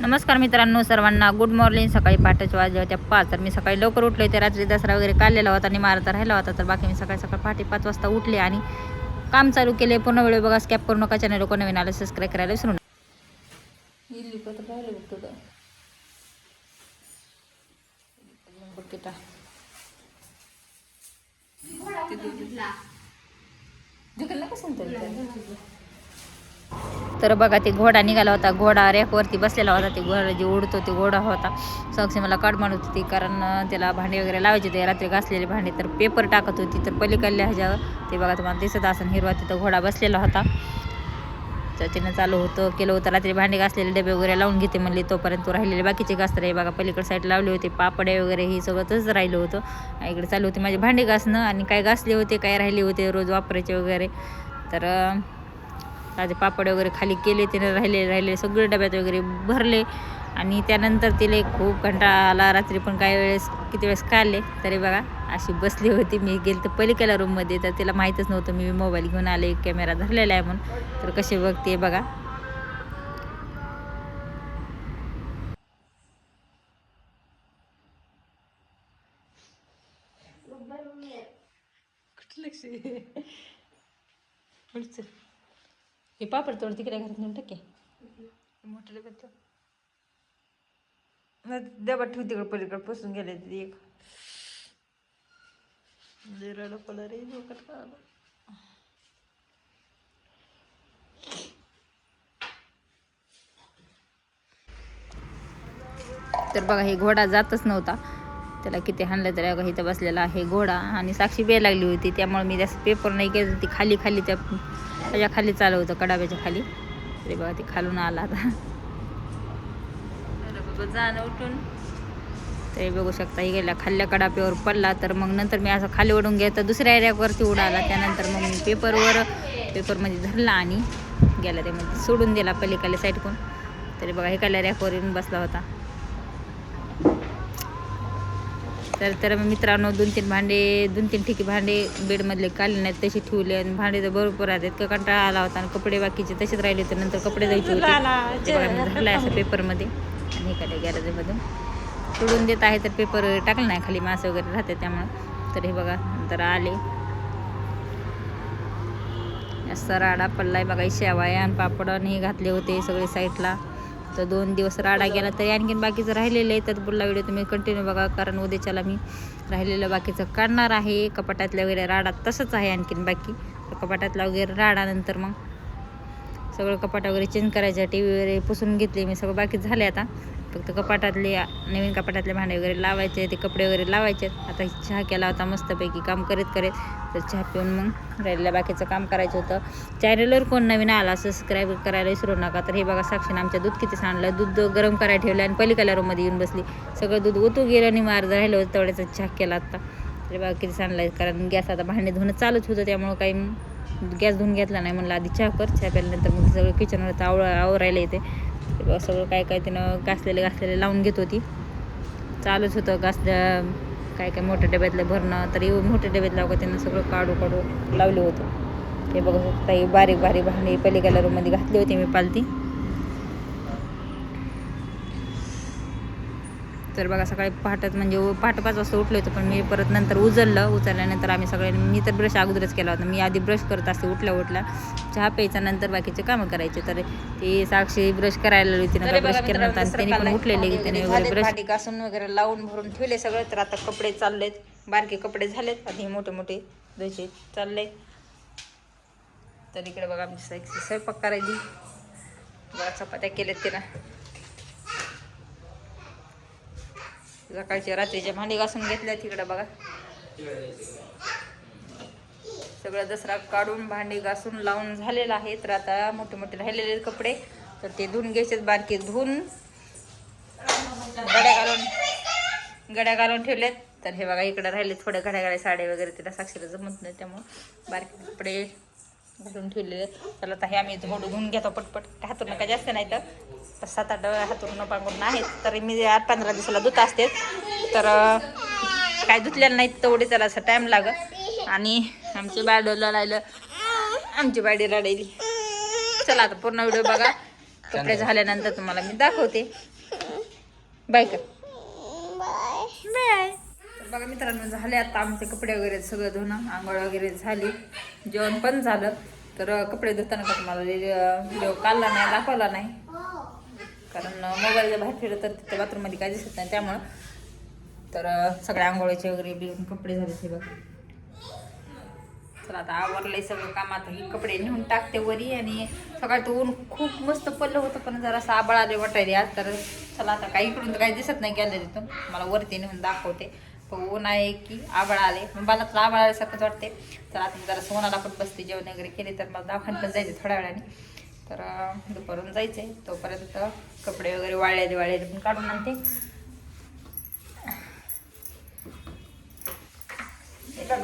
नमस्कार मित्रांनो सर्वांना. गुड मॉर्निंग सकाळी पहाटेच्या वाजल्या होत्या पाच. तर मी सकाळी लवकर उठले होते. रात्री दसरा वगैरे काढलेला होता आणि मारता राहिला होता. तर बाकी मी सकाळी सकाळी पहाटे पाच वाजता उठले आणि काम चालू केले. पूर्ण वेळ बघा स्कॅप करू नका. चॅनल कोण नवीन आलं सबस्क्राईब करायला विसरू नका. तर बघा ते घोडा निघाला होता. घोडा रॅकवरती बसलेला होता. ते घोडा जे उडतो ते घोडा होता. साक्षी मला काढ म्हणत होती कारण त्याला भांडे वगैरे लावायचे होते. रात्री घासलेले भांडे. तर पेपर टाकत होती. तर पलीकडल्या ह्याच्यावर ते बघा तुम्हाला दिसत असं हिरवा तिथं घोडा बसलेला होता. त्याच्यानं चालू होतं केलं होतं. रात्री भांडे घासलेले डबे वगैरे लावून घेते म्हणले तोपर्यंत राहिलेले बाकीचे घासत हे बघा पलीकडे साईड लावले होते. पापडे वगैरे हे सगळंच राहिलं होतं. इकडे चालू होते माझे भांडे घासणं आणि काय घासले होते काय राहिले होते रोज वापरायचे वगैरे. तर अं, पापड वगैरे खाली केले तिने राहिले राहिले सगळे डब्यात वगैरे भरले. आणि त्यानंतर तिला खूप कंटाळा आला रात्री पण काही वेळेस किती वेळेस काढले तरी बघा अशी बसली होती. मी गेले तर पलीकडल्या रूममध्ये तर तिला माहीतच नव्हतं मी मोबाईल घेऊन आले कॅमेरा धरलेला आहे म्हणून. तर कसे बघते बघा. हे पापड तोड तिकडे घरात नेऊन टाके. मोठं डबा ठेव तिकडे पलीकडे पसून गेले एक. डोक्यात का. तर बघा हे घोडा जातच नव्हता. त्याला किती हाणलं तरी अगं इथं बसलेला आहे घोडा. आणि साक्षी बे लागली होती त्यामुळे मी जास्त पेपर नाही केलं ती खाली खाली त्या त्याच्याखाली चालू होतं कडाब्याच्या खाली. तरी बघा ते खालून आला आता. जाणं उठून. तरी बघू शकता ही गेल्या खाल्ल्या कडाप्यावर पडला तर मग नंतर मी असं खाली ओढून तर दुसऱ्या एरियावरती उडाला त्यानंतर मग मी पेपरवर पेपरमध्ये धरला आणि गेला ते म्हणजे सोडून दिला पलीकडल्या साईडकून तरी बघा हे काल्या रॅकवर येऊन बसला होता. तर तर मग मित्रांनो दोन तीन भांडे दोन तीन ठिकी भांडे बेडमधले काढले नाहीत तसे ठेवले. आणि भांडे तर भरपूर आहेत इतका कंटाळा आला होता आणि कपडे बाकीचे तसेच राहिले होते. नंतर कपडे जायचे होते. असं पेपरमध्ये. आणि हे काय गॅरेजमधून. सोडून देत आहे तर पेपर टाकलं नाही. खाली मासे वगैरे राहते त्यामुळं. तर हे बघा नंतर आले. असा राडा पडलाय बघा शेवाया आणि पापड आणि हे घातले होते सगळे साईडला तर दोन दिवस राडा गेला तरी आणखीन बाकीचं राहिलेलं आहे. तर पुढला व्हिडिओ तुम्ही कंटिन्यू बघा कारण उद्याच्याला मी राहिलेलं बाकीचं काढणार आहे. कपाटातल्या वगैरे राडा तसंच आहे आणखीन बाकी. तर कपाटातला वगैरे राडा नंतर मग सगळं कपाट वगैरे चेंज करायचं टी व्ही वगैरे पुसून घेतले मी सगळं बाकी झाले आता. फक्त कपाटातले नवीन कपाटातले भांडे वगैरे लावायचे ते कपडे वगैरे लावायचे. आता चहा केला होता मस्तपैकी काम करीत करीत. तर चहा पिऊन मग राहिलेलं बाकीचं काम करायचं होतं. चॅनलवर कोण नवीन आला सबस्क्राईब करायला विसरू नका. तर हे बघा साक्षीनं आमच्या दूध किती सांडलं दूध गरम करायला ठेवलं आणि पलीकडल्या रूममध्ये येऊन बसली. सगळं दूध ओतू गेलं आणि मार राहिलं होतं तेवढ्याचा चहा केला आता तर बघा किती सांडलं कारण गॅस आता भांडे धुणं चालूच होतं त्यामुळं काही गॅस धुवून घेतला नाही. म्हणलं आधी चहा कर चहा प्यायल्यानंतर मग सगळं किचनवर आव आवरायला येते. ते बघ सगळं काय काय तिनं घासलेले घासलेले लावून घेत होती. चालूच होतं घासल्या काय काय मोठ्या डब्यातलं भरणं तरी मोठ्या डब्यात लावलं त्यांना सगळं काढू काढू लावले होते. ते बघा काही बारीक बारीक भांडी पलीकडल्या रूममध्ये घातली होती मी पालती. तर बघा सकाळी पहाटच म्हणजे पहाटे पाच वाजता उठले होते पण मी परत नंतर उचललं उचलल्यानंतर आम्ही सगळ्यांनी मी तर ब्रश अगोदरच केला होता. मी आधी ब्रश करत असते उठल्या उठल्या. चहा प्यायचा नंतर बाकीचे कामं करायचे. तर ते साक्षी ब्रश करायला होती ब्रश केल्यानंतर. आणि त्यांनी पण उठलेले त्याने वगैरे ब्रश घासून वगैरे लावून भरून ठेवले सगळं. तर आता कपडे चाललेत बारके कपडे झालेत. आणि हे मोठे मोठे द्यायचे चालले. तर इकडे बघा आमची स्वयंपाक करायची बघा चपात्या केल्यात तिला. सकाळच्या रात्रीचे भांडी घासून घेतल्या तिकडं बघा. सगळं दसरा काढून भांडी घासून लावून झालेलं आहे. तर आता मोठे मोठे राहिलेले कपडे. तर ते धुवून घ्यायचे बारके धुवून. गड्या घालून गड्या घालून ठेवलेत. तर हे बघा इकडे राहिले थोडे घड्या घड्या साड्या वगैरे. तिला साक्षीला जमत नाही त्यामुळं बारके कपडे घालून ठेवलेले. त्याला आता हे आम्ही थोडं धुवून घेतो पटपट. हातून नका जास्त नाही तर. सात आठ हातून पांघरून आहेत. तरी मी आठ पंधरा दिवसाला धुत असते. तर काय धुतलेलं नाही तेवढे त्याला असं टाईम लागत आणि आमची बायडोला राहिलं आमची बायडी रडायली. चला आता पूर्ण व्हिडिओ बघा. कपडे झाल्यानंतर तुम्हाला मी दाखवते. बाय कर. बाय. तर बघा मित्रांनो झाले आता आमचे कपडे वगैरे सगळं धुणं. आंघोळ वगैरे झाली. जेवण पण झालं. तर कपडे धुताना का तुम्हाला व्हिडिओ काढला नाही दाखवला नाही. कारण मोबाईल बाहेर फिरलं तर तिथं बाथरूममध्ये काय दिसत नाही त्यामुळं. तर सगळ्या आंघोळीचे वगैरे बिळून कपडे झाले ते बघ. चला आता आवरलंय सगळं काम आता ही कपडे नेऊन टाकते वरी आणि सकाळी तर ऊन खूप मस्त पडलं होतं पण जरासं आबळ आले वाटायले आज. तर चला आता काही इकडून तर काही दिसत नाही गेलं तिथून मला वरती नेऊन दाखवते. ऊन आहे की आबळ आले मग मला तर आबळ आल्यासारखंच वाटते तर आता जरा सोनाला पण बसते जेवण वगैरे केले तर मला दवाखान्यात पण जायचं थोड्या वेळाने. तर दुपारून जायचंय. तोपर्यंत कपडे वगैरे वाळलेले वाळलेले पण काढून आणते.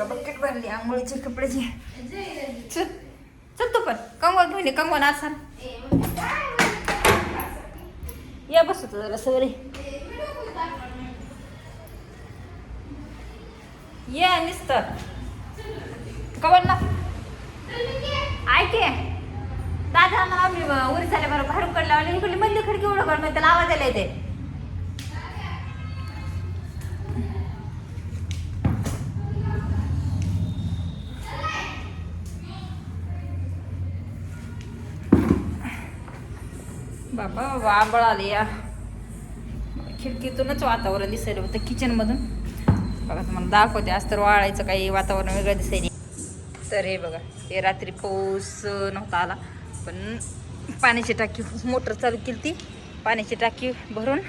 बकेट भरली आंघोळीचे कपड्याची चल चल तू पण. कंगवा घेऊन ये कंगवा या बसू होतं जरा सगळे. ये निसत कवन ना. ऐके दादा मला मी उरी झाले बरं बाहेर उकड आणि इकडली मधली खिडकी उडं कर त्याला आवाज आला येते. बाबा आंबळ आले या खिडकीतूनच वातावरण दिसायला होतं किचनमधून बघा तुम्हाला दाखवते. आज तर वाळायचं काही वातावरण वेगळं दिसायला तर हे बघा हे रात्री पाऊस नव्हता आला पण पाण्याची टाकी मोटर चालू केली ती पाण्याची टाकी भरून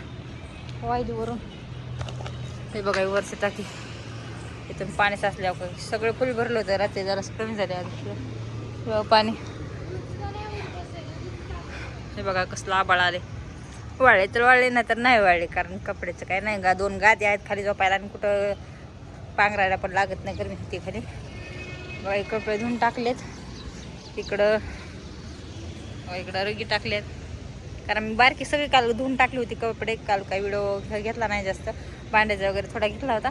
वायदीवरून. हे बघा वरची टाकी. इथून पाणी साचल्यावर सगळं फुल भरलं होतं. रात्री जरा कमी झाले आज. पाणी. हे बघा कसलं आबाळ आले वाळले तर वाळले नाही तर नाही वाळले कारण कपड्याचं काय नाही. गा दोन गादी आहेत खाली झोपायला आणि कुठं पांघरायला पण लागत नाही गरमी होती खाली. बघा कपडे धुवून टाकलेत. इकडं इकडं रगी टाकलेत. कारण मी बारकी सगळी काल धुवून टाकली होती कपडे. काल काय व्हिडिओ घेतला नाही जास्त. भांड्याचा वगैरे थोडा घेतला होता.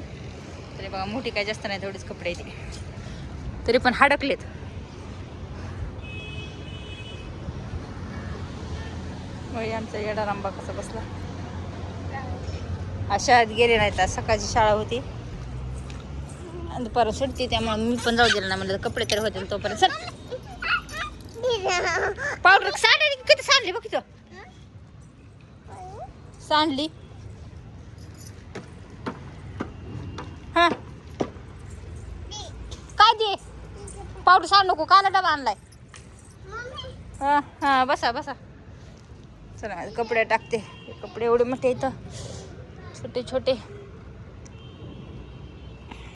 तरी बघा मोठी काय जास्त नाही तेवढीच कपडे येते तरी पण हडकलेत. आमचा येडा रांबा कसा बसला? शाळेत गेले नाहीत आज सकाळची शाळा होती. आणि दुपार सुटती त्यामुळे मी पण जाऊ दिलं ना म्हणलं कपडे तर होते तोपर्यंत. सर पावडर सांडली किती सांडली बघ तिथं सांडली. हा. काय दे पावडर सांड नको काला डबा आणलाय. हा हा बसा बसा. चला कपडे टाकते. कपडे एवढे मोठे इथं छोटे छोटे.